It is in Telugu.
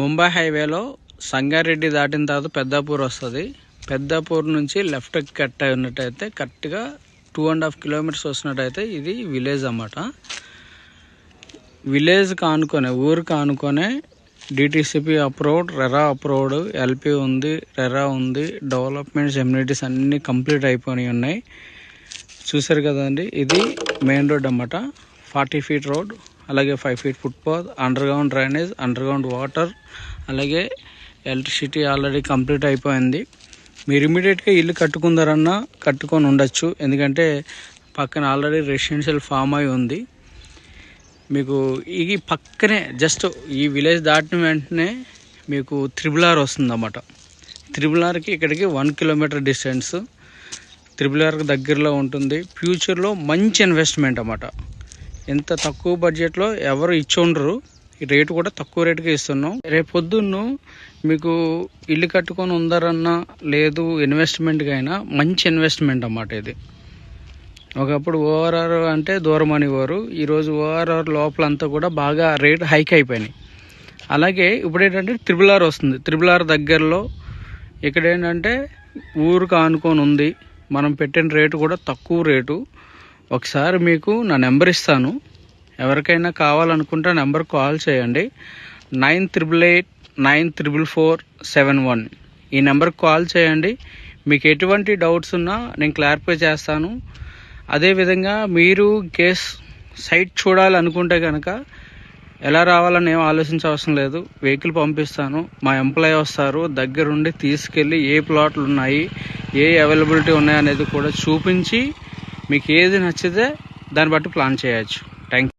ముంబై హైవేలో సంగారెడ్డి దాటిన తర్వాత పెద్దాపూర్ వస్తుంది. పెద్దాపూర్ నుంచి లెఫ్ట్ కట్ అయినట్టయితే కరెక్ట్గా టూ అండ్ హాఫ్ కిలోమీటర్స్ వస్తున్నట్టయితే ఇది విలేజ్ అన్నమాట. విలేజ్ కానుకొనే ఊరు కానుకొనే DTCP approved RERA approved LP ఉంది రెరా ఉంది డెవలప్మెంట్స్ ఎమ్యూనిటీస్ అన్నీ కంప్లీట్ అయిపోయి ఉన్నాయి. చూసారు కదండి ఇది మెయిన్ రోడ్ అన్నమాట. ఫార్టీ ఫీట్ రోడ్ అలాగే five feet footpath underground drainage underground water అలాగే ఎలక్ట్రిసిటీ ఆల్రెడీ కంప్లీట్ అయిపోయింది. మీరు ఇమీడియట్గా ఇల్లు కట్టుకుందారన్నా కట్టుకొని ఉండొచ్చు. ఎందుకంటే పక్కన ఆల్రెడీ రెసిడెన్షియల్ ఫామ్ అయి ఉంది. మీకు ఇది పక్కనే జస్ట్ ఈ విలేజ్ దాటిన వెంటనే మీకు త్రిబుల్ ఆర్ వస్తుందన్నమాట. త్రిబుల్ ఆర్కి ఇక్కడికి వన్ కిలోమీటర్ డిస్టెన్స్ త్రిబుల్ ఆర్కి దగ్గరలో ఉంటుంది. ఫ్యూచర్లో మంచి ఇన్వెస్ట్మెంట్ అన్నమాట. ఎంత తక్కువ బడ్జెట్లో ఎవరు ఇచ్చి ఉండరు. ఈ రేటు కూడా తక్కువ రేటుకి ఇస్తున్నాం. రేపు పొద్దున్న మీకు ఇల్లు కట్టుకొని ఉందరన్నా లేదు ఇన్వెస్ట్మెంట్కి అయినా మంచి ఇన్వెస్ట్మెంట్ అన్నమాట ఇది. ఒకప్పుడు ఓఆర్ఆర్ అంటే దూరం అనేవారు ఈరోజు ఓఆర్ఆర్ లోపలంతా కూడా బాగా రేట్ హైక్ అయిపోయినాయి. అలాగే ఇప్పుడు ఏంటంటే త్రిబుల్ ఆర్ వస్తుంది. త్రిబుల్ ఆర్ దగ్గరలో ఇక్కడ ఏంటంటే ఊరుకు ఆనుకొని ఉంది. మనం పెట్టిన రేటు కూడా తక్కువ రేటు ఒకసారి మీకు నా నెంబర్ ఇస్తాను. ఎవరికైనా కావాలనుకుంటే నెంబర్ కాల్ చేయండి. Nine triple eight nine triple four seven one. ఈ నెంబర్కి కాల్ చేయండి. మీకు ఎటువంటి డౌట్స్ ఉన్నా నేను క్లారిఫై చేస్తాను. అదేవిధంగా మీరు కేస్ సైట్ చూడాలనుకుంటే కనుక ఎలా రావాలని ఏం ఆలోచించవసరం లేదు. వెహికల్ పంపిస్తాను. మా ఎంప్లాయీ వస్తారు. దగ్గరుండి తీసుకెళ్ళి ఏ ప్లాట్లు ఉన్నాయి ఏ అవైలబిలిటీ ఉన్నాయి అనేది కూడా చూపించి మీకు ఏది నచ్చితే దాన్ని బట్టి ప్లాన్ చేయొచ్చు. థ్యాంక్